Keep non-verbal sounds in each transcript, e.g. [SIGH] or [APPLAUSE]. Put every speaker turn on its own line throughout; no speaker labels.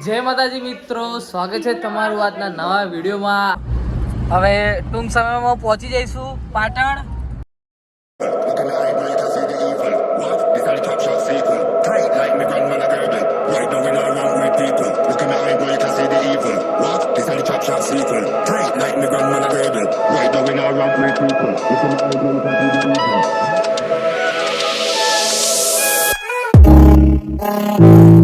જય માતાજી મિત્રો, સ્વાગત છે તમારું આજના નવા વિડીયોમાં. હવે ટૂંક સમયમાં પહોંચી જઈશું પાટણ.
Thank you.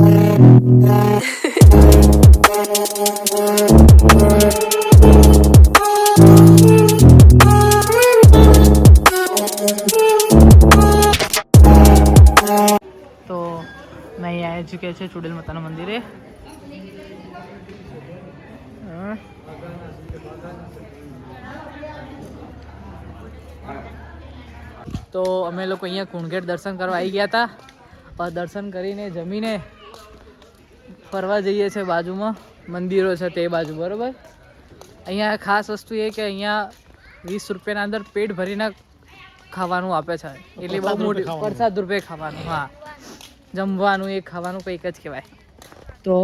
તો મેં અહીં આવી ચૂક્યા છે ચુડેલ માતાના મંદિરે. તો અમે લોકો અહીંયા કુણગેટ દર્શન કરવા આવી ગયા હતા. દર્શન કરીને જમીને ફરવા જઈએ છીએ બાજુમાં. મંદિરો છે તે બાજુ બરોબર? અહીંયા ખાસ વસ્તુ એ કે અહીંયા વીસ રૂપિયાના અંદર પેટ ભરીને ખાવાનું આપે છે. એટલે બહુ મોટી પ્રસાદ રૂપે ખાવાનું હા. જમવાનું એ ખાવાનું કંઈક જ કહેવાય. તો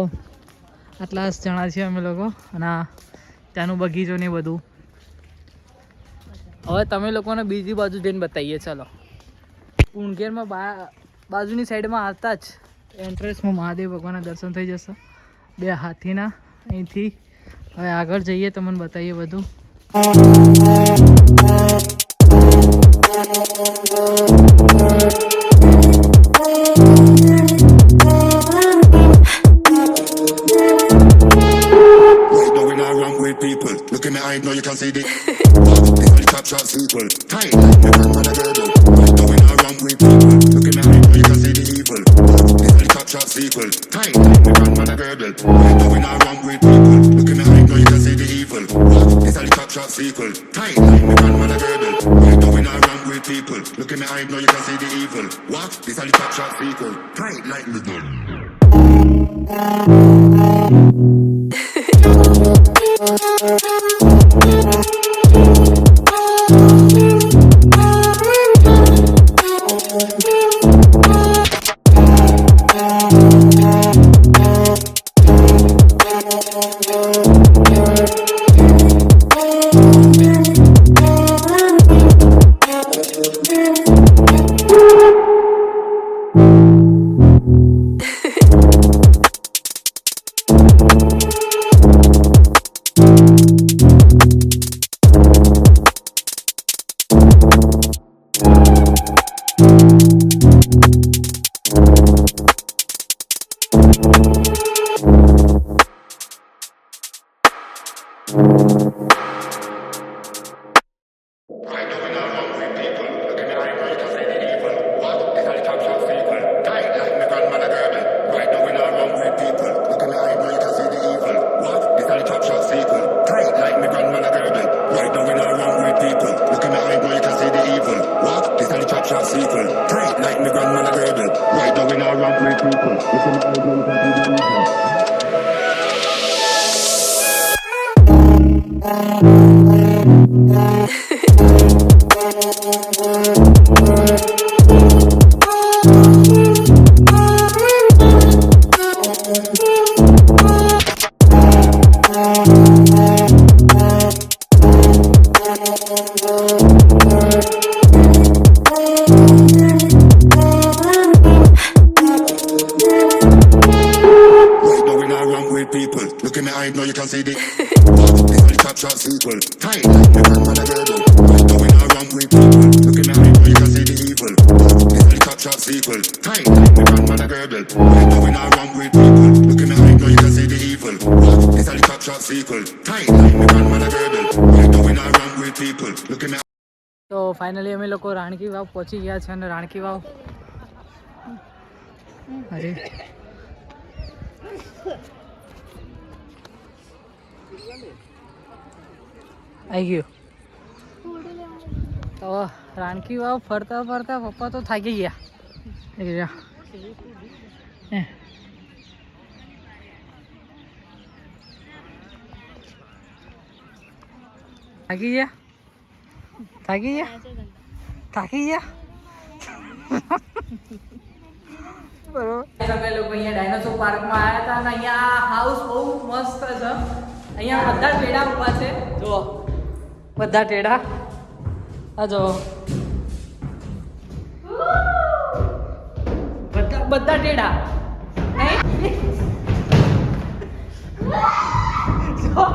આટલા જણા છીએ અમે લોકો અને ત્યાંનું બગીચો ને બધું. હવે તમે લોકોને બીજી બાજુ જઈને બતાવીએ, ચાલો. ઉણગેરમાં બા, બાજુની સાઈડમાં આવતા જ એન્ટ્રન્સમાં મહાદેવ ભગવાનના દર્શન થઈ જશે. બે હાથીના અહીંથી. હવે આગળ જઈએ, તમને બતાવીએ બધું.
Right No, now you can see the [LAUGHS] the top shot sequel. Tight, the grandmother girdle. Going around with people. Looking at it, now you can see the evil. The top shot sequel. Tight, the grandmother girdle. Going around with people. Looking at it, now you can see the evil. The top shot sequel. Tight, girdle. Around with people. Looking at it, now you can see the evil. What? This the shot sequel. Tight like the gun. people. It's an island country. People. Look in the eye, now you can see the This are the top shot sequel. Tight like me grandmother girdle. Right now we not wrong with people. Look in the eye, now you can see the evil. This are the top shot sequel. Tight like me grandmother girdle. Right now we not wrong with people. Look in the eye, now you can see the evil. This are the top shot sequel. Tight like me grandmother girdle. Right now we not wrong with people. Look in the
તો finally અમે લોકો રાણકી વાવ પહોંચી ગયા છે અને રાણકી વાવ અરે આવી ગયું. તો રાણકી વાવ ફરતા ફરતા પપ્પા તો થાકી ગયા. એ થાકી ગયા? થાકી ગયા? થાકી ગયા? બરોબર. અમે લોકો અહીંયા ડાયનોસોર પાર્કમાં આવ્યા હતા અને અહીંયા હાઉસ બહુ મસ્ત છે. અહીંયા બધા ટેડા ઊભા છે. જુઓ. બધા ટેડા. આ જો બધા બધા ટેડા. નહીં? જો,